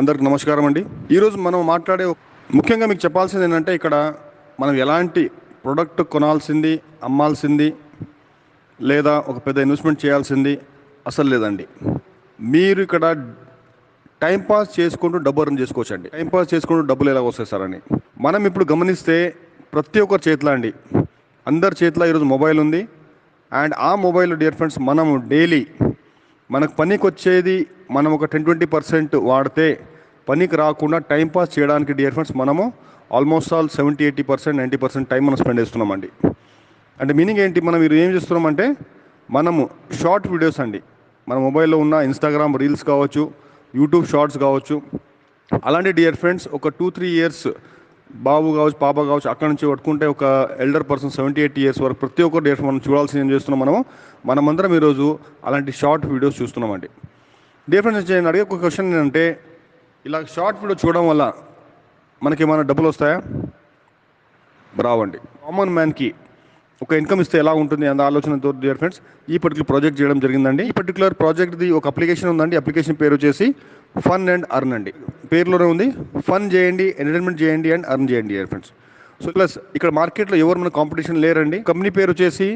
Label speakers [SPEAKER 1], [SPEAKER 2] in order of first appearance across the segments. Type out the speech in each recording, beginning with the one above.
[SPEAKER 1] అందరికి నమస్కారం అండి. ఈరోజు మనం మాట్లాడే ముఖ్యంగా మీకు చెప్పాల్సింది ఏంటంటే ఇక్కడ మనం ఎలాంటి ప్రొడక్ట్ కొనాల్సింది అమ్మాల్సింది లేదా ఒక పెద్ద ఇన్వెస్ట్మెంట్ చేయాల్సింది అసలు లేదండి. మీరు ఇక్కడ టైంపాస్ చేసుకుంటూ డబ్బు అర్న్ చేసుకోవచ్చండి. టైం పాస్ చేసుకుంటూ డబ్బులు ఎలా వస్తాయి సార్ అని. మనం ఇప్పుడు గమనిస్తే ప్రతి ఒక్కరి చేతిలో అండి. అందరి చేతిలో ఈరోజు మొబైల్ ఉంది. అండ్ ఆ మొబైల్ డియర్ ఫ్రెండ్స్ మనం డైలీ మనకు పనికి వచ్చేది మనం ఒక టెన్ ట్వంటీ పర్సెంట్ వాడితే పనికి రాకుండా టైం పాస్ చేయడానికి డియర్ ఫ్రెండ్స్ మనము almost all seventy eighty percent ninety percent time మనం స్పెండ్ చేస్తున్నామండి. అంటే మీనింగ్ ఏంటి? మనం మీరు ఏం చేస్తున్నామంటే మనము షార్ట్ వీడియోస్ అండి. మన మొబైల్లో ఉన్న ఇన్స్టాగ్రామ్ రీల్స్ కావచ్చు యూట్యూబ్ షార్ట్స్ కావచ్చు. అలాంటి డియర్ ఫ్రెండ్స్ ఒక టూ త్రీ ఇయర్స్ బాబు కావచ్చు పాప కావచ్చు అక్కడ నుంచి పట్టుకుంటే ఒక elder person seventy eight years వరకు ప్రతి ఒక్కరు డియర్ మనం చూడాల్సింది ఏం చేస్తున్నాం మనము? మనమందరం ఈరోజు అలాంటి షార్ట్ వీడియోస్ చూస్తున్నామండి. డిఫరెన్స్ ఫ్రెండ్స్ నేను అడిగే ఒక క్వశ్చన్ ఏంటంటే ఇలా షార్ట్ వీడియో చూడడం వల్ల మనకి ఏమైనా డబ్బులు వస్తాయా? రావండి. కామన్ మ్యాన్కి ఒక ఇన్కమ్ ఇస్తే ఎలా ఉంటుంది అన్న ఆలోచనతో డియర్ ఫ్రెండ్స్ ఈ పర్టికులర్ ప్రాజెక్ట్ చేయడం జరిగిందండి. ఈ పర్టికులర్ ప్రాజెక్ట్ది ఒక అప్లికేషన్ ఉందండి. అప్లికేషన్ పేరు వచ్చేసి ఫన్ అండ్ అర్న్ అండి. పేరులోనే ఉంది. ఫన్ చేయండి ఎంటర్టైన్మెంట్ చేయండి అండ్ అర్న్ చేయండి డియర్ ఫ్రెండ్స్. సో ప్లస్ ఇక్కడ మార్కెట్లో ఎవరు మన కాంపిటీషన్ లేరండి? కంపెనీ పేరు వచ్చేసి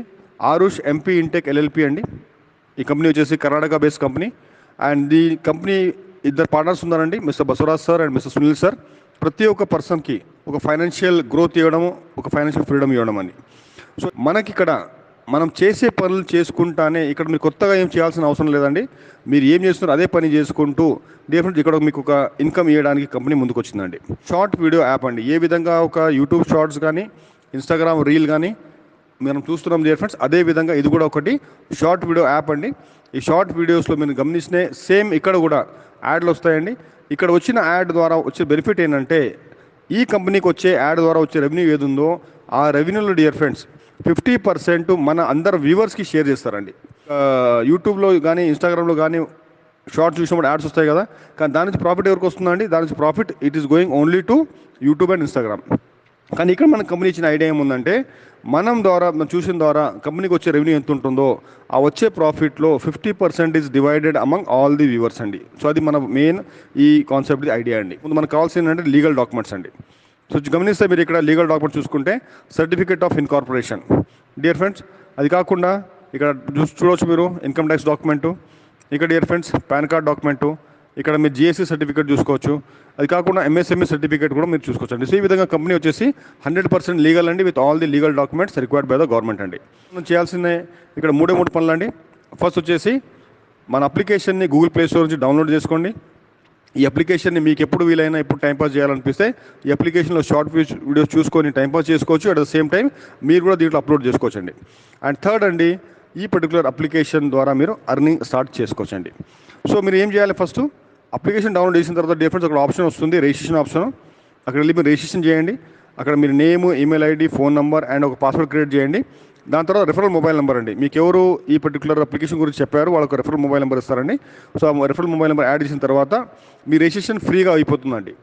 [SPEAKER 1] ఆరుష్ ఎంపీ ఇంటెక్ ఎల్ఎల్పి అండి. ఈ కంపెనీ వచ్చేసి Karnataka based company and the company ఇద్దరు పార్ట్నర్స్ ఉన్నారండి. Mister Basavaraj sir and mister Sunil sir ప్రతి ఒక్క పర్సన్కి ఒక ఫైనాన్షియల్ గ్రోత్ ఇవ్వడము ఒక ఫైనాన్షియల్ ఫ్రీడమ్ ఇవ్వడం అని సో మనకి ఇక్కడ మనం చేసే పనులు చేసుకుంటానే ఇక్కడ మీరు కొత్తగా ఏం చేయాల్సిన అవసరం లేదండి. మీరు ఏం చేస్తున్నారు అదే పని చేసుకుంటూ డెఫినెట్ ఇక్కడ మీకు ఒక ఇన్కమ్ ఇవ్వడానికి కంపెనీ ముందుకు వచ్చిందండి షార్ట్ వీడియో యాప్ అండి. ఏ విధంగా ఒక యూట్యూబ్ షార్ట్స్ కానీ ఇన్స్టాగ్రామ్ రీల్ కానీ మనం చూస్తున్నాం డియర్ ఫ్రెండ్స్ అదే విధంగా ఇది కూడా ఒకటి షార్ట్ వీడియో యాప్ అండి. ఈ షార్ట్ వీడియోస్లో మీరు గమనిస్తే సేమ్ ఇక్కడ కూడా యాడ్లు వస్తాయండి. ఇక్కడ వచ్చిన యాడ్ ద్వారా వచ్చే బెనిఫిట్ ఏంటంటే ఈ కంపెనీకి వచ్చే యాడ్ ద్వారా వచ్చే రెవెన్యూ ఏది ఉందో ఆ రెవెన్యూలో డియర్ ఫ్రెండ్స్ ఫిఫ్టీ పర్సెంట్ మన అందరు వ్యూవర్స్కి షేర్ చేస్తారండి. యూట్యూబ్లో కానీ ఇన్స్టాగ్రామ్లో కానీ షార్ట్స్ చూసినప్పుడు యాడ్స్ వస్తాయి కదా. కానీ దాని నుంచి ప్రాఫిట్ ఎవరికి వస్తుందండి? దాని నుంచి profit it is going only to YouTube and Instagram. కానీ ఇక్కడ మన కంపెనీ ఇచ్చిన ఐడియా ఏముందంటే మనం ద్వారా మనం చూసిన ద్వారా కంపెనీకి వచ్చే రెవెన్యూ ఎంత ఉంటుందో ఆ వచ్చే ప్రాఫిట్లో fifty percent is divided among all the viewers అండి. సో అది మన మెయిన్ ఈ కాన్సెప్ట్ ఐడియా అండి. ముందు మనకు కావాల్సింది ఏంటంటే లీగల్ డాక్యుమెంట్స్ అండి. సో గమనిస్తే మీరు ఇక్కడ లీగల్ డాక్యుమెంట్ చూసుకుంటే certificate of incorporation dear friends అది కాకుండా ఇక్కడ చూ- చూడవచ్చు మీరు ఇన్కమ్ ట్యాక్స్ డాక్యుమెంటు ఇక్కడ dear friends pan card document ఇక్కడ మీరు జిఎస్టీ సర్టిఫికేట్ చూసుకోవచ్చు. అది కాకుండా ఎంఎస్ఎంఈ సర్టిఫికేట్ కూడా మీరు చూసుకోవచ్చు. అండి సో ఈ విధంగా కంపెనీ వచ్చేసి హండ్రెడ్ పర్సెంట్ లీగల్ అండి with all the legal documents required by the government అండి. మనం చేయాల్సిందే ఇక్కడ మూడే మూడు పనులు అండి ఫస్ట్ వచ్చేసి మన అప్లికేషన్ని గూగుల్ ప్లే స్టోర్ నుంచి డౌన్లోడ్ చేసుకోండి. ఈ అప్లికేషన్ని మీకు ఎప్పుడు వీలైనా ఎప్పుడు టైంపాస్ చేయాలనిపిస్తే ఈ అప్లికేషన్లో షార్ట్ వీడియోస్ చూసుకొని టైంపాస్ చేసుకోవచ్చు. అట్ ద సేమ్ టైం మీరు కూడా దీంట్లో అప్లోడ్ చేసుకోవచ్చు అండి అండ్ థర్డ్ అండి ఈ పర్టికులర్ అప్లికేషన్ ద్వారా మీరు అర్నింగ్ స్టార్ట్ చేసుకోవచ్చు అండి సో మీరు ఏం చేయాలి ఫస్ట్ అప్లికేషన్ డౌన్లోడ్ చేసిన తర్వాత డిఫరెన్స్ అక్కడ ఆప్షన్ వస్తుంది రిజిస్ట్రేషన్ ఆప్షన్ అక్కడ వెళ్ళి మీరు రిజిస్ట్రేషన్ చేయండి. అక్కడ మీరు name email ID phone number and ఒక పాస్వర్డ్ క్రియేట్ చేయండి. దాని తర్వాత రెఫరల్ మొబైల్ నెంబర్ అండి. మీకు ఎవరు ఈ పర్టికులర్ అప్లికేషన్ గురించి చెప్పారు వాళ్ళకు రెఫరల్ మొబైల్ నెంబర్ ఇస్తారండి. సో ఆ రెఫరల్ మొబైల్ నెంబర్ యాడ్ చేసిన తర్వాత మీ రిజిస్ట్రేషన్ ఫ్రీగా అయిపోతుందండి.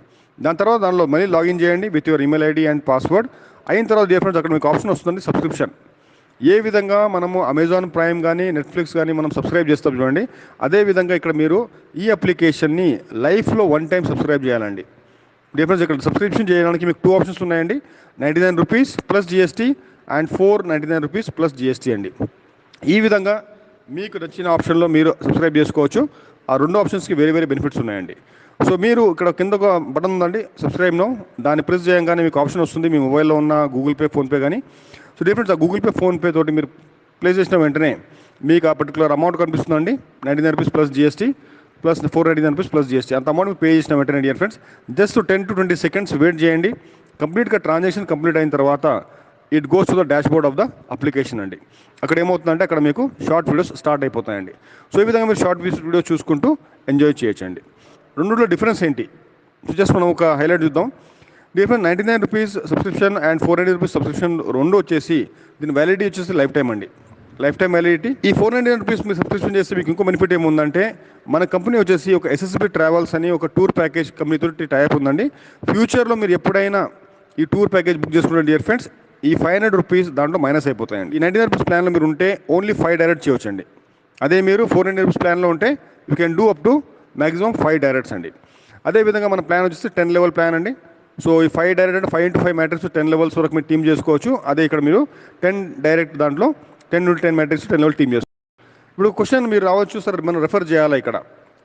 [SPEAKER 1] దాని తర్వాత దానిలో మళ్ళీ లాగిన్ చేయండి with your email ID and password అయిన తర్వాత డిఫరెన్స్ అక్కడ మీకు ఆప్షన్ వస్తుంది సబ్స్క్రిప్షన్ ఏ విధంగా మనము అమెజాన్ ప్రైమ్ కానీ నెట్ఫ్లిక్స్ కానీ మనం సబ్స్క్రైబ్ చేస్తాం చూడండి. అదే విధంగా ఇక్కడ మీరు ఈ అప్లికేషన్ని లైఫ్లో వన్ టైం సబ్స్క్రైబ్ చేయాలండి. డిఫరెన్స్ ఇక్కడ సబ్స్క్రిప్షన్ చేయడానికి మీకు టూ ఆప్షన్స్ ఉన్నాయండి. Ninety nine rupees plus GST and four ninety nine rupees plus GST అండి. ఈ విధంగా మీకు నచ్చిన ఆప్షన్లో మీరు సబ్స్క్రైబ్ చేసుకోవచ్చు. ఆ రెండు ఆప్షన్స్కి వేరే వేరే బెనిఫిట్స్ ఉన్నాయండి. సో మీరు ఇక్కడ కింద ఒక బటన్ ఉందండి సబ్స్క్రైబ్ నో. దాన్ని ప్రెస్ చేయగానే మీకు ఆప్షన్ వస్తుంది. మీ మొబైల్లో ఉన్న గూగుల్ పే ఫోన్పే కానీ సో డిఫరెంట్ ఆ గూగుల్ పే ఫోన్పే తోటి మీరు ప్లే చేసిన వెంటనే మీకు ఆ పర్టికులర్ అమౌంట్ కనిపిస్తుందండి. Ninety nine rupees plus GST plus four ninety nine rupees plus GST అంత అమౌంట్ పే చేసిన వెంటనే dear friends. Just ten to twenty seconds wait చేయండి. కంప్లీట్గా ట్రాన్సాక్షన్ కంప్లీట్ అయిన తర్వాత it goes to the dashboard of the application అండి. అక్కడ ఏమవుతుందంటే అక్కడ మీకు షార్ట్ వీడియోస్ స్టార్ట్ అయిపోతాయండి. సో ఈ విధంగా మీరు షార్ట్ వీడియో చూసుకుంటూ ఎంజాయ్ చేయొచ్చండి. రెండులో డిఫరెన్స్ ఏంటి? సో జస్ట్ మనం ఒక హైలైట్ చూద్దాం. Different ninety nine rupees subscription and four hundred rupees subscription రెండు వచ్చేసి దీని వ్యాలిడిటీ వచ్చేసి లైఫ్ టైం అండి. లైఫ్ టైం వ్యాలిడిటీ ఈ ఫోర్ హండ్రెడ్ నైన్ రూపీస్ మీరు సబ్స్క్రిప్షన్ చేస్తే మీకు ఇంకో బెనిఫిట్ ఏముందంటే మన కంపెనీ వచ్చేసి ఒక ఎస్ఎస్బి ట్రావెల్స్ అని ఒక టూర్ ప్యాకేజ్ కంపెనీతో టైప్ ఉందండి. ఫ్యూచర్లో మీరు ఎప్పుడైనా ఈ టూర్ ప్యాకేజ్ బుక్ చేసుకున్న డియర్ ఫ్రెండ్స్ ఈ ఫైవ్ హండ్రెడ్ రూపీస్ దాంట్లో మైనస్ అయిపోతాయండి. ఈ నైంటీ రూపీస్ ప్లాన్లో మీరు ఉంటే ఓన్లీ ఫైవ్ డైరెక్ట్ చేయొచ్చండి. అదే మీరు ఫోర్ హండ్రెడ్ రూపీస్ ప్లాన్లో ఉంటే you can do up to maximum five directs అండి. అదేవిధంగా మన ప్లాన్ వచ్చేసి టెన్ లెవెల్ ప్లాన్ అండి. సో ఈ ఫైవ్ డైరెక్ట్ అంటే five into five matrix ten levels వరకు మీరు టీమ్ చేసుకోవచ్చు. అదే ఇక్కడ మీరు టెన్ డైరెక్ట్ దాంట్లో టెన్ నుండి ten matrix ten level team చేసుకోవచ్చు ఇప్పుడు క్వశ్చన్ మీరు రావచ్చు సార్ మనం రెఫర్ చేయాలా ఇక్కడ?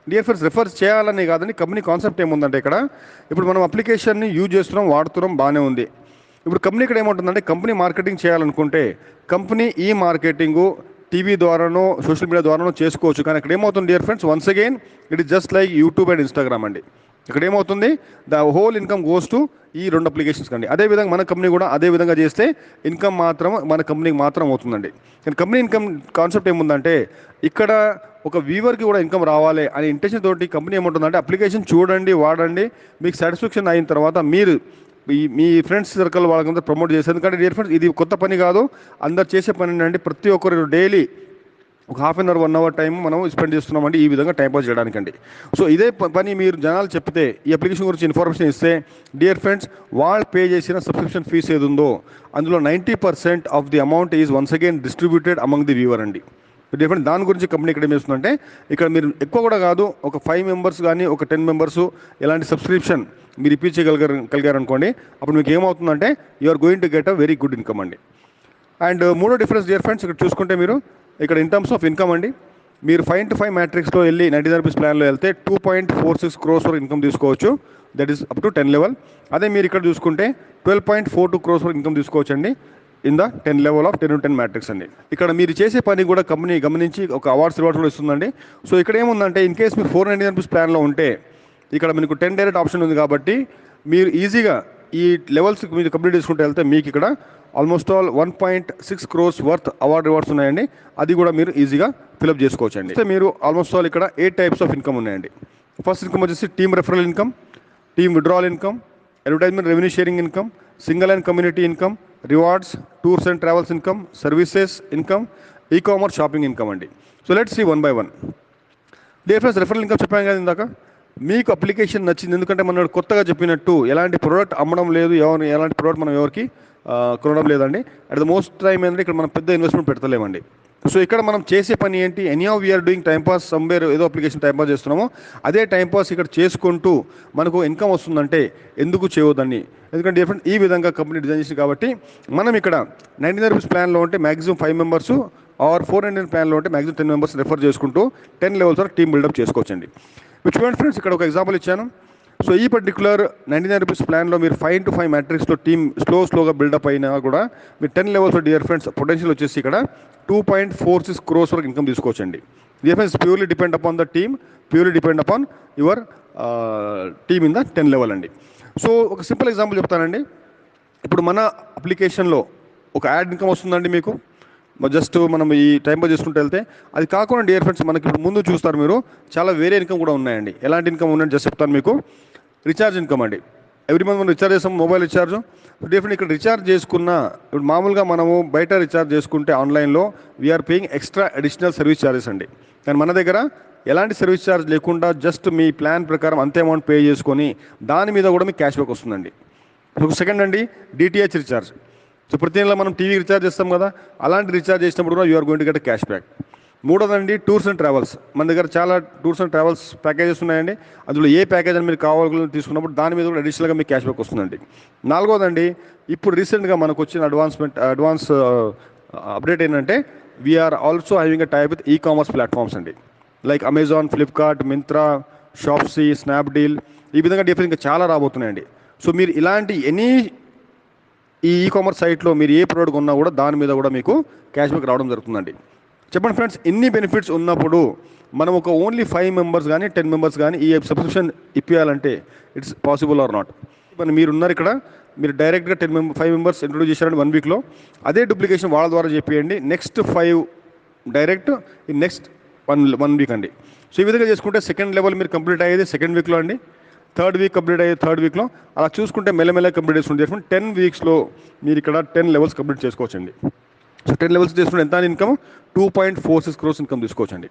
[SPEAKER 1] డియర్ ఫ్రెండ్స్ రెఫర్ చేయాలని కాదండి కంపెనీ కాన్సెప్ట్ ఏముందంటే ఇక్కడ ఇప్పుడు మనం అప్లికేషన్ని యూజ్ చేస్తున్నాం వాడుతున్నాం బాగానే ఉంది. ఇప్పుడు కంపెనీ ఇక్కడ ఏముంటుందంటే కంపెనీ మార్కెటింగ్ చేయాలనుకుంటే కంపెనీ ఈ మార్కెటింగు టీవీ ద్వారానో సోషల్ మీడియా ద్వారానో చేసుకోవచ్చు. కానీ ఇక్కడ ఏమవుతుంది dear friends once again it is just like YouTube and Instagram అండి. ఇక్కడ ఏమవుతుంది the whole income goes to ఈ రెండు అప్లికేషన్స్ కండి. అదే విధంగా మన కంపెనీ కూడా అదే విధంగా చేస్తే ఇన్కమ్ మాత్రం మన కంపెనీకి మాత్రం అవుతుందండి. కానీ కంపెనీ ఇన్కమ్ కాన్సెప్ట్ ఏముందంటే ఇక్కడ ఒక వ్యూవర్కి కూడా ఇన్కమ్ రావాలి అనే ఇంటెన్షన్ తోటి కంపెనీ ఏముంటుందంటే అప్లికేషన్ చూడండి వాడండి మీకు సాటిస్ఫాక్షన్ అయిన తర్వాత మీరు మీ ఫ్రెండ్స్ సర్కిల్ వాళ్ళకంతా ప్రమోట్ చేస్తారు ఎందుకంటే డియర్ ఫ్రెండ్స్ ఇది కొత్త పని కాదు. అందరు చేసే పని అండి ప్రతి ఒక్కరు డైలీ ఒక half an hour one hour time మనం స్పెండ్ చేస్తున్నామండి ఈ విధంగా టైంపాస్ చేయడానికండి. సో ఇదే పని మీరు జనాలు చెప్తే ఈ అప్లికేషన్ గురించి ఇన్ఫర్మేషన్ ఇస్తే డియర్ ఫ్రెండ్స్ వాళ్ళు పే చేసిన సబ్స్క్రిప్షన్ ఫీస్ ఏది ఉందో అందులో ninety percent of the amount is once again distributed among the viewer అండి. డిఫరెంట్ దాని గురించి కంపెనీ ఇక్కడ ఏం చేస్తుందంటే ఇక్కడ మీరు ఎక్కువ కూడా కాదు ఒక ఫైవ్ మెంబర్స్ కానీ ఒక టెన్ మెంబర్స్ ఎలాంటి సబ్స్క్రిప్షన్ మీరు ఇప్పించగలిగారు కలిగారు అనుకోండి అప్పుడు మీకు ఏమవుతుందంటే you are going to get a very good income అండి. అండ్ మూడో డిఫరెన్స్ డియర్ ఫ్రెండ్స్ ఇక్కడ చూసుకుంటే మీరు ఇక్కడ ఇన్ టర్మ్స్ ఆఫ్ ఇన్కమ్ అండి మీరు ఫైవ్ టు ఫైవ్ మ్యాట్రిక్స్లో వెళ్ళి నైంటీ రూపీస్ ప్లాన్లో వెళ్తే two point four six crores వరకు ఇన్కమ్ తీసుకోవచ్చు. That is up to ten level అదే మీరు ఇక్కడ చూసుకుంటే twelve point four two crores వరకు ఇన్కమ్ తీసుకోవచ్చు అండి in the ten level of ten ten matrix అండి. ఇక్కడ మీరు చేసే పని కూడా కంపెనీ గమనించి ఒక అవార్డ్స్ రివార్డ్స్ కూడా ఇస్తుందండి. సో ఇక్కడ ఏముందంటే ఇన్ కేస్ మీరు ఫోర్ నైంటీ రూపీస్ ప్లాన్లో ఉంటే ఇక్కడ మీకు టెన్ డైరెక్ట్ ఆప్షన్ ఉంది కాబట్టి మీరు ఈజీగా ఈ లెవెల్స్ మీరు కంప్లీట్ చేసుకుంటూ వెళ్తే మీకు ఇక్కడ almost all one point six crores worth award rewards ఉన్నాయండి. అది కూడా మీరు ఈజీగా ఫిలప్ చేసుకోవచ్చు అండి అయితే మీరు ఆల్మోస్ట్ ఆల్ ఇక్కడ ఎయిట్ టైప్స్ ఆఫ్ ఇన్కమ్ ఉన్నాయండి. ఫస్ట్ ఇన్కమ్ వచ్చేసి team referral income team withdrawal income advertisement revenue sharing income single and community income rewards tours and travels income services income e commerce shopping income అండి. So let's see one by one day friends referral income చెప్పాను కదా ఇందాక? మీకు application నచ్చింది ఎందుకంటే మనం కొత్తగా చెప్పినట్టు ఎలాంటి ప్రోడక్ట్ అమ్మడం లేదు ఎవరు ఎలాంటి ప్రోడక్ట్ మనం ఎవరికి కొనడం లేదండి. అట్ ద మోస్ట్ టైం ఏంటంటే ఇక్కడ మనం పెద్ద ఇన్వెస్ట్మెంట్ పెడతలేమండి. సో ఇక్కడ మనం చేసే పని ఏంటి? Any of we're doing time pass somewhere ఏదో అప్లికేషన్ టైం పాస్ చేస్తున్నామో. అదే టైం పాస్ ఇక్కడ చేసుకుంటూ మనకు ఇన్కమ్ వస్తుందంటే ఎందుకు చేయవద్దని ఎందుకంటే డిఫరెంట్ ఈ విధంగా కంపెనీ డిజైన్ చేసింది కాబట్టి మనం ఇక్కడ నైంటీ నైన్ రూపీస్ ప్లాన్లో ఉంటే maximum five members or four hundred ప్లాన్లో ఉంటే మ్యాక్సిమం టెన్ మెంబర్స్ రెఫర్ చేసుకుంటూ టెన్ లెవెల్స్ వరకు టీమ్ బిల్డప్ చేసుకోవచ్చండి. విచ్ చూడండి ఫ్రెండ్స్ ఇక్కడ ఒక ఎగ్జాంపుల్ ఇచ్చాను. సో ఈ పర్టికులర్ నైన్టీ నైన్ రూపీస్ ప్లాన్లో మీరు ఫైవ్ టు ఫైవ్ మ్యాట్రిక్స్లో టీమ్ స్లో స్లోగా బిల్డప్ అయినా కూడా మీరు ten levels dear friends potential వచ్చేసి ఇక్కడ two point four six crores వరకు ఇన్కమ్ తీసుకోవచ్చండి. Dear friends purely depend upon the team purely depend upon your team in the ten level అండి. సో ఒక సింపుల్ ఎగ్జాంపుల్ చెప్తానండి. ఇప్పుడు మన అప్లికేషన్లో ఒక యాడ్ ఇన్కమ్ వస్తుందండి మీకు. జస్ట్ మనం ఈ టైం పాస్ చేసుకుంటూ వెళ్తే అది కాకుండా డియర్ ఫ్రెండ్స్ మనకి ఇప్పుడు ముందు చూస్తారు మీరు చాలా వేరే ఇన్కమ్ కూడా ఉన్నాయండి. ఎలాంటి ఇన్కమ్ ఉందని జస్ట్ చెప్తాను మీకు. రీఛార్జ్ ఇన్కమ్ అండి. ఎవ్రీ మంత్ మనం రీఛార్జ్ చేస్తాం మొబైల్ రీఛార్జ్. డెఫినెట్ ఇక్కడ రీఛార్జ్ చేసుకున్న ఇప్పుడు మామూలుగా మనము బయట రీఛార్జ్ చేసుకుంటే ఆన్లైన్లో we're paying extra additional service charges అండి. కానీ మన దగ్గర ఎలాంటి సర్వీస్ ఛార్జ్ లేకుండా జస్ట్ మీ ప్లాన్ ప్రకారం అంతే అమౌంట్ పే చేసుకొని దాని మీద కూడా మీకు క్యాష్ బ్యాక్ వస్తుందండి. ఒక సెకండ్ అండి డిటిహెచ్ రీఛార్జ్ సో ప్రతి నెల మనం టీవీ రీఛార్జ్ చేస్తాం కదా అలాంటి రీఛార్జ్ చేసినప్పుడు కూడా you're going to get cash back మూడోదండి tours and travels. మన దగ్గర చాలా టూర్స్ అండ్ ట్రావెల్స్ ప్యాకేజెస్ ఉన్నాయండి. అందులో ఏ ప్యాకేజ్ అని మీరు కావాలని తీసుకున్నప్పుడు దాని మీద కూడా అడిషనల్గా మీకు క్యాష్ బ్యాక్ వస్తుందండి నాలుగోదండి ఇప్పుడు రీసెంట్గా మనకు వచ్చిన అడ్వాన్స్మెంట్ అడ్వాన్స్ అప్డేట్ ఏంటంటే we're also having a type with e commerce platforms అండి. Like Amazon Flipkart Myntra Shopsy Snapdeal ఈ విధంగా డిఫరెంట్ ఇంకా చాలా రాబోతున్నాయండి. సో మీరు ఇలాంటి ఎనీ ఈ ఈ కామర్స్ సైట్లో మీరు ఏ ప్రోడక్ట్ ఉన్నా కూడా దాని మీద కూడా మీకు క్యాష్ బ్యాక్ రావడం జరుగుతుందండి. చెప్పండి ఫ్రెండ్స్ ఇన్ని బెనిఫిట్స్ ఉన్నప్పుడు మనం ఒక ఓన్లీ ఫైవ్ మెంబర్స్ కానీ టెన్ మెంబర్స్ కానీ ఈ సబ్స్క్రిప్షన్ ఇప్పించాలంటే ఇట్స్ పాసిబుల్ ఆర్ నాట్ మరి మీరు ఉన్నారు ఇక్కడ మీరు డైరెక్ట్గా ten member five members introduce చేశారని వన్ వీక్లో అదే డూప్లికేషన్ వాళ్ళ ద్వారా చెప్పేయండి. Next five direct in next one one week అండి. సో ఈ విధంగా చేసుకుంటే సెకండ్ లెవెల్ మీరు కంప్లీట్ అయ్యేది సెకండ్ వీక్లో అండి. థర్డ్ వీక్ కంప్లీట్ అయ్యేది థర్డ్ వీక్లో అలా చూసుకుంటే మెల్లమెల్ల కంప్లీట్ చేసుకుంటే టెన్ వీక్స్లో మీరు ఇక్కడ టెన్ లెవెల్స్ కంప్లీట్ చేసుకోవచ్చండి. సో టెన్ లెవెల్స్ తీసుకుంటే ఎంత income two point four six crores income తీసుకోవచ్చండి.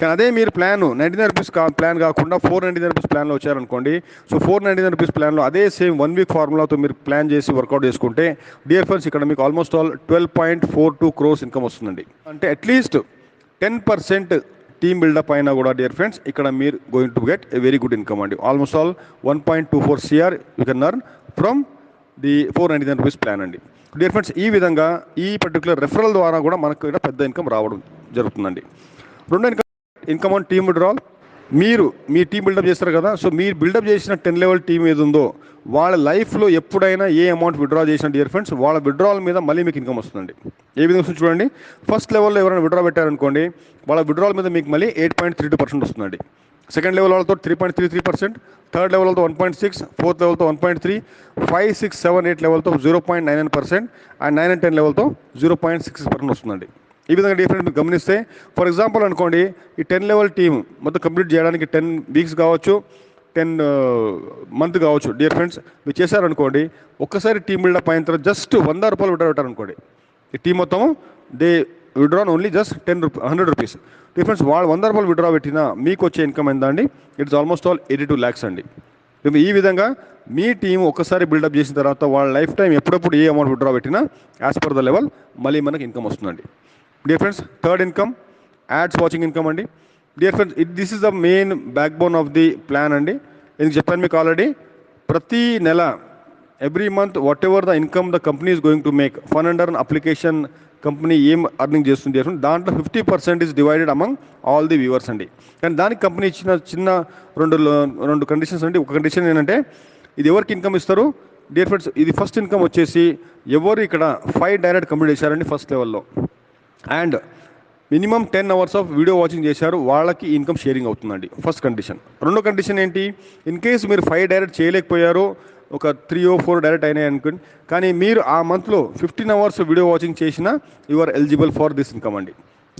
[SPEAKER 1] కానీ అదే మీరు ప్లాన్ నైంటీ నైన్ రూపీస్ కా ప్లాన్ కాకుండా ఫోర్ నైంటీ నైన్ రూపీస్ ప్లాన్లో వచ్చారనుకోండి so four ninety nine rupees ప్లాన్లో అదే సేమ్ వన్ వీక్ ఫార్ములాతో మీరు ప్లాన్ చేసి వర్కౌట్ చేసుకుంటే డియర్ ఫ్రెండ్స్ ఇక్కడ మీకు almost all twelve point four two crores income వస్తుందండి. అంటే at least ten percent team build up అయినా కూడా డియర్ ఫ్రెండ్స్ ఇక్కడ మీరు going to get a very good income అండి. Almost all one point two four CR you can earn from the four ninety nine rupees plan అండి. Dear friends ఈ విధంగా ఈ particular referral ద్వారా కూడా మనకు ఇక్కడ పెద్ద ఇన్కమ్ రావడం జరుగుతుందండి. రెండో income income on team withdrawal మీరు మీ టీం బిల్డప్ చేస్తారు కదా సో మీరు బిల్డప్ చేసిన టెన్ లెవెల్ టీం ఏది ఉందో వాళ్ళ లైఫ్లో ఎప్పుడైనా ఏ అమౌంట్ విడ్రా చేసిన డియర్ ఫ్రెండ్స్ వాళ్ళ విడ్రాల్ మీద మళ్ళీ మీకు ఇన్కమ్ వస్తుందండి. ఏ విధంగా వస్తుంది చూడండి. ఫస్ట్ లెవెల్లో ఎవరైనా విడ్రా పెట్టారనుకోండి వాళ్ళ విడ్రాల్ మీద మీకు మళ్ళీ eight point three two percent వస్తుందండి. సెకండ్ లెవెల్ వాళ్ళతో three point three three percent third లెవెల్తో one point six fourth లెవెల్తో one point three five six seven eight లెవెల్తో zero point nine nine percent and nine and ten లెవెల్తో zero point six percent వస్తుందండి. ఈ విధంగా different మీరు గమనిస్తే for example అనుకోండి ఈ ten level team మొత్తం complete చేయడానికి ten weeks కావచ్చు టెన్ మంత్ uh, కావచ్చు డియర్ ఫ్రెండ్స్ మీరు చేశారనుకోండి ఒక్కసారి టీం బిల్డప్ అయిన తర్వాత జస్ట్ వంద రూపాయలు పెట్టారు అనుకోండి ఈ టీం మొత్తం they withdrawn only just ten rupee hundred rupees difference వాళ్ళు వంద రూపాయలు విడ్రా పెట్టినా మీకు వచ్చే ఇన్కమ్ ఎంత అండి it's almost all eighty two lakhs అండి ఈ విధంగా మీ టీం ఒకసారి బిల్డప్ చేసిన తర్వాత వాళ్ళ లైఫ్ టైం ఎప్పుడప్పుడు ఏ అమౌంట్ విడ్రా పెట్టినా యాజ్ పర్ ద లెవెల్ మళ్ళీ మనకి ఇన్కమ్ వస్తుందండి. Dear friends third income ads watching income అండి. Dear friends it this is the main backbone of the plan అండి. ఎందుకు చెప్పాను మీకు ఆల్రెడీ ప్రతి నెల every month whatever the income the company is going to make fun under application company ఏం earning చేస్తుంది చేస్తుంది దాంట్లో fifty percent is divided among all the viewers అండి. కానీ దానికి కంపెనీ ఇచ్చిన చిన్న రెండు రెండు కండిషన్స్ అండి. ఒక కండిషన్ ఏంటంటే ఇది ఎవరికి ఇన్కమ్ ఇస్తారు? డియర్ ఫ్రెండ్స్ ఇది ఫస్ట్ ఇన్కమ్ వచ్చేసి ఎవరు ఇక్కడ ఫైవ్ డైరెక్ట్ కంప్లీట్ చేశారండి ఫస్ట్ లెవెల్లో and minimum ten hours of video watching చేశారు వాళ్ళకి ఇన్కమ్ షేరింగ్ అవుతుందండి. First condition. రెండో కండిషన్ ఏంటి? ఇన్ కేస్ మీరు ఫైవ్ డైరెక్ట్ చేయలేకపోయారు ఒక త్రీ ఓ ఫోర్ డైరెక్ట్ అయినాయి అనుకోండి కానీ మీరు ఆ మంత్లో ఫిఫ్టీన్ అవర్స్ వీడియో వాచింగ్ చేసినా you are eligible for this income అండి.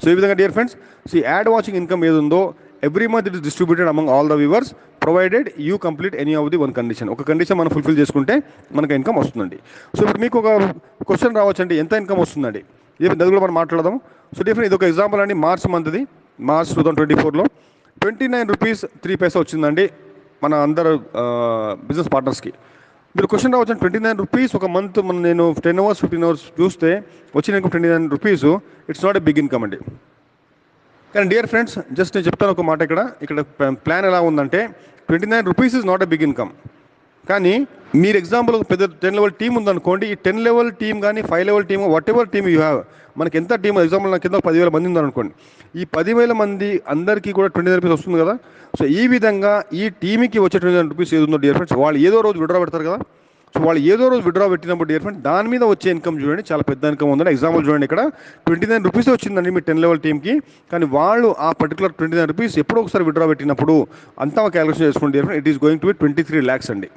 [SPEAKER 1] సో ఈ విధంగా dear friends so ad watching income ఏది ఉందో every month it is distributed among all the viewers provided you complete any of the one condition. ఒక condition మనం fulfil చేసుకుంటే మనకు income వస్తుందండి. సో ఇప్పుడు మీకు ఒక క్వశ్చన్ రావచ్చండి ఎంత ఇన్కమ్ వస్తుందండి? ఏ అది కూడా మనం మాట్లాడదాం. సో డిఫరెంట్ ఇది ఒక ఎగ్జాంపుల్ అండి. మార్చ్ మంత్ది మార్చ్ టూ థౌసండ్ ట్వంటీ ఫోర్లో ట్వంటీ నైన్ రూపీస్ త్రీ పైసా వచ్చిందండి మన అందరు బిజినెస్ పార్ట్నర్స్కి మీరు క్వశ్చన్ రావచ్చు ట్వంటీ నైన్ రూపీస్ ఒక మంత్ మన నేను టెన్ అవర్స్ ఫిఫ్టీన్ అవర్స్ చూస్తే వచ్చిన income twenty nine rupees it's not a big income అండి. కానీ డియర్ ఫ్రెండ్స్ జస్ట్ నేను చెప్తాను ఒక మాట ఇక్కడ. ఇక్కడ ప్లాన్ ఎలా ఉందంటే twenty nine rupees is not a big income కానీ మీరు ఎగ్జాంపుల్ పెద్ద టెన్ లెవెల్ టీం ఉందనుకోండి ఈ టెన్ లెవెల్ టీం కానీ five level team what ever team you have మనకి ఎంత టీం ఎగ్జాంపుల్ నాకు కింద పదివేల మంది ఉందనుకోండి ఈ పదివేల మంది అందరికీ కూడా ట్వంటీ నైన్ రూపీస్ వస్తుంది కదా? సో ఈ విధంగా ఈ టీమ్కి వచ్చే ట్వంటీ నైన్ రూపీస్ ఏది ఉందో డియర్ ఫ్రెండ్స్ వాళ్ళు ఏదో రోజు విడ్రా పెడతారు కదా? సో వాళ్ళు ఏదో రోజు విడ్రా పెట్టినప్పుడు డియర్ ఫ్రెండ్స్ దాని మీద వచ్చే ఇన్కమ్ చూడండి చాలా పెద్ద ఇన్కమ్ ఉందండి. ఎగ్జాంపుల్ చూడండి ఇక్కడ ట్వంటీ నైన్ రూపీస్ వచ్చిందండి మీ టెన్ లెవెల్ టీమ్కి కానీ వాళ్ళు ఆ పర్టికులర్ ట్వంటీ నైన్ రూపీస్ ఎప్పుడో ఒకసారి విడ్రా పెట్టినప్పుడు అంతా క్యాలిక్యులేషన్ చేసుకోండి dear friend it is going to be twenty three lakhs అండి.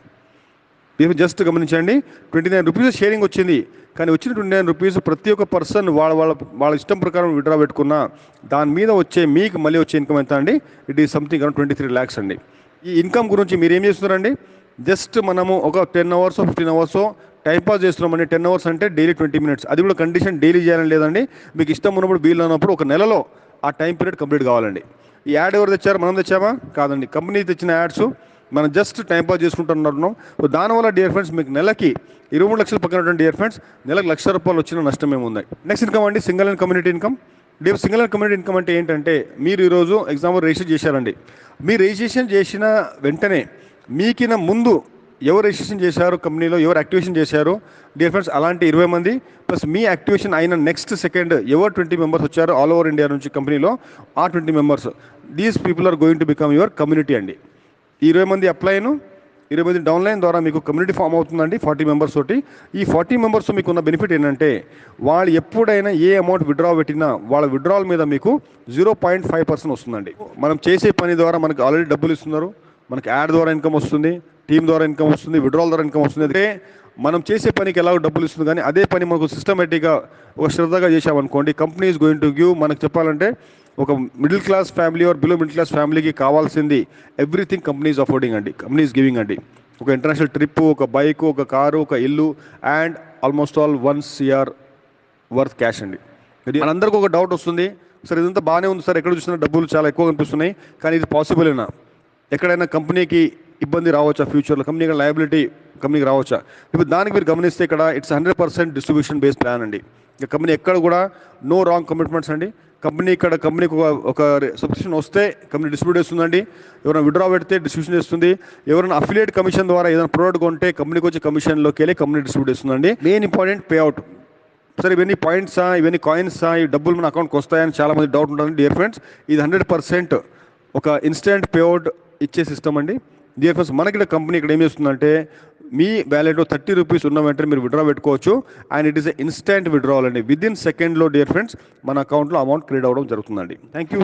[SPEAKER 1] మీరు జస్ట్ గమనించండి. ట్వంటీ నైన్ రూపీస్ షేరింగ్ వచ్చింది. కానీ వచ్చిన ట్వంటీ నైన్ రూపీస్ ప్రతి ఒక్క పర్సన్ వాళ్ళ వాళ్ళ వాళ్ళ ఇష్టం ప్రకారం విడ్రా పెట్టుకున్న దాని మీద వచ్చే మీకు మళ్ళీ వచ్చే ఇన్కమ్ ఎంత అండి? It is something around twenty three lakhs అండి. ఈ ఇన్కమ్ గురించి మీరు ఏం చేస్తున్నారండి? జస్ట్ మనము ఒక ten hours fifteen hours time pass చేస్తున్నామండి. టెన్ అవర్స్ అంటే డైలీ ట్వంటీ మినిట్స్ అది కూడా కండిషన్ డైలీ చేయాలని లేదండి. మీకు ఇష్టం ఉన్నప్పుడు వీలు ఉన్నప్పుడు ఒక నెలలో ఆ టైం పీరియడ్ కంప్లీట్ కావాలండి. ఈ యాడ్ ఎవరు తెచ్చారు? మనం తెచ్చామా? కాదండి. కంపెనీ తెచ్చిన యాడ్స్ మనం జస్ట్ టైం పాస్ చేసుకుంటున్నాం దానివల్ల డియర్ ఫ్రెండ్స్ మీకు నెలకి ఇరవై మూడు లక్షలు పక్కన డియర్ ఫ్రెండ్స్ నెలకు లక్ష రూపాయలు వచ్చిన నష్టం ఏముంది నెక్స్ట్ ఇన్కమ్ అండి single and community income dear single and community income అంటే ఏంటంటే మీరు ఈరోజు ఎగ్జామ్ రిజిస్టర్ చేశారండి. మీరు రిజిస్ట్రేషన్ చేసిన వెంటనే మీకిన ముందు ఎవరు రిజిస్ట్రేషన్ చేశారు కంపెనీలో ఎవరు యాక్టివేషన్ చేశారు? డియర్ ఫ్రెండ్స్ అలాంటి ఇరవై మంది ప్లస్ మీ యాక్టివేషన్ అయిన నెక్స్ట్ సెకండ్ ఎవరు ట్వంటీ మెంబర్స్ వచ్చారు? ఆల్ ఓవర్ ఇండియా నుంచి కంపెనీలో ఆ twenty members these people are going to become your community అండి. ఇరవై మంది అప్లైను ఇరవై మంది డౌన్లైన్ ద్వారా మీకు కమ్యూనిటీ ఫామ్ అవుతుందండి ఫార్టీ మెంబర్స్ తోటి. ఈ ఫార్టీ మెంబర్స్ మీకు ఉన్న బెనిఫిట్ ఏంటంటే వాళ్ళు ఎప్పుడైనా ఏ అమౌంట్ విడ్రా పెట్టినా వాళ్ళ విడ్రాల్ మీద మీకు జీరో పాయింట్ ఫైవ్ పర్సెంట్ వస్తుందండి. మనం చేసే పని ద్వారా మనకు ఆల్రెడీ డబ్బులు ఇస్తున్నారు మనకి యాడ్ ద్వారా ఇన్కమ్ వస్తుంది టీం ద్వారా ఇన్కమ్ వస్తుంది విడ్రాల్ ద్వారా ఇన్కమ్ వస్తుంది. అదే మనం చేసే పనికి ఎలాగో డబ్బులు ఇస్తుంది కానీ అదే పని మనకు సిస్టమేటిక్గా ఒక శ్రద్ధగా చేసామనుకోండి company is going to give మనకు చెప్పాలంటే ఒక middle class family or below middle class ఫ్యామిలీకి కావాల్సింది ఎవ్రీథింగ్ కంపెనీస్ అఫోర్డింగ్ అండి. కంపెనీస్ గివింగ్ అండి. ఒక ఇంటర్నేషనల్ ట్రిప్ ఒక బైక్ ఒక కారు ఒక ఇల్లు and almost all one CR worth cash అండి. ఇది మనందరికీ ఒక డౌట్ వస్తుంది. సార్ ఇదంతా బాగానే ఉంది సార్. ఎక్కడ చూసినా డబ్బులు చాలా ఎక్కువ కనిపిస్తున్నాయి. కానీ ఇది పాసిబులేనా ఎక్కడైనా కంపెనీకి ఇబ్బంది రావచ్చా ఫ్యూచర్లో కంపెనీకి లయబిలిటీ కంపెనీకి రావచ్చా? ఇప్పుడు దానికి మీరు గమనిస్తే ఇక్కడ it's hundred percent distribution based plan అండి. ఇక కంపెనీ ఎక్కడ కూడా నో రాంగ్ కమిట్మెంట్స్ అండి. కంపెనీ ఇక్కడ కంపెనీకి ఒక ఒక సబ్స్క్రిప్షన్ వస్తే కంపెనీ డిస్ట్రిబ్యూట్ చేస్తుందండి. ఎవరైనా విడ్రా పెడితే డిస్ట్రిబ్యూషన్ చేస్తుంది. ఎవరైనా అఫిలియేట్ కమిషన్ ద్వారా ఏదైనా ప్రోడక్ట్ కొంటే కంపెనీకి వచ్చే కమిషన్లోకి వెళ్ళి కంపెనీ డిస్ట్రిబ్యూట్ చేస్తుందండి. మెయిన్ ఇంపార్టెంట్ పే అవుట్ సరే ఇవన్నీ పాయింట్సా ఇవన్నీ కాయిన్సా ఈ డబ్బులు మన అకౌంట్కి వస్తాయని చాలా మంది డౌట్ ఉంటుంది డియర్ ఫ్రెండ్స్ ఇది హండ్రెడ్ పర్సెంట్ ఒక ఇన్స్టెంట్ పే అవుట్ ఇచ్చే సిస్టమ్ అండి. డియర్ ఫ్రెండ్స్ మనకి ఇక్కడ కంపెనీ ఇక్కడ ఏం చేస్తుందంటే మీ వ్యాలెట్లో థర్టీ రూపీస్ ఉన్న వెంటనే మీరు విడ్రా పెట్టుకోవచ్చు. And it is instant withdrawal అండి. విదిన్ సెకండ్లో డియర్ ఫ్రెండ్స్ మన అకౌంట్లో అమౌంట్ క్రియేట్ అవ్వడం జరుగుతుందండి. Thank you